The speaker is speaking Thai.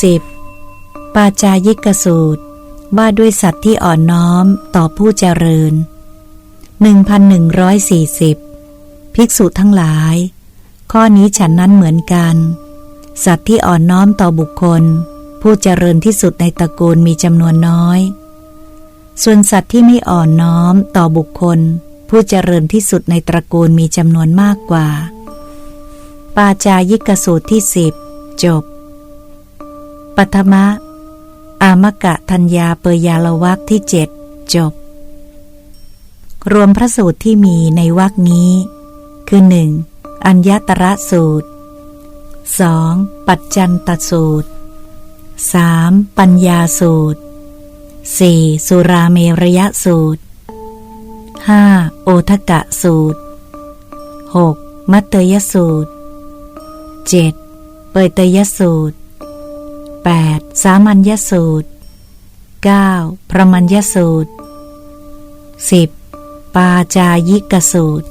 10. ปาจายิกสูตร ว่าด้วยสัตว์ที่อ่อนน้อมต่อผู้เจริญ 1140 ภิกษุทั้งหลาย ข้อนี้ฉันนั้นเหมือนกัน สัตว์ที่อ่อนน้อมต่อบุคคล ผู้เจริญที่สุดในตระกูลมีจำนวนน้อย ส่วนสัตว์ที่ไม่อ่อนน้อมต่อบุคคล ผู้เจริญที่สุดในตระกูลมีจำนวนมากกว่า ปาจายิกสูตรที่สิบจบ ปัทมะ อามกะทัญญาเปยยาละวักที่เจ็ดจบ รวมพระสูตรที่มีในวักนี้ คือหนึ่งอัญญตระสูตร 2. ปัจจันตสูตร 3. ปัญญาสูตร 4. สุราเมรยสูตร 5. โอทกะสูตร 6. มัตเตยสูตร 7. เปยเตยสูตร 8. สามัญญสูตร 9. พระมัญญสูตร 10. ปาจายิกสูตร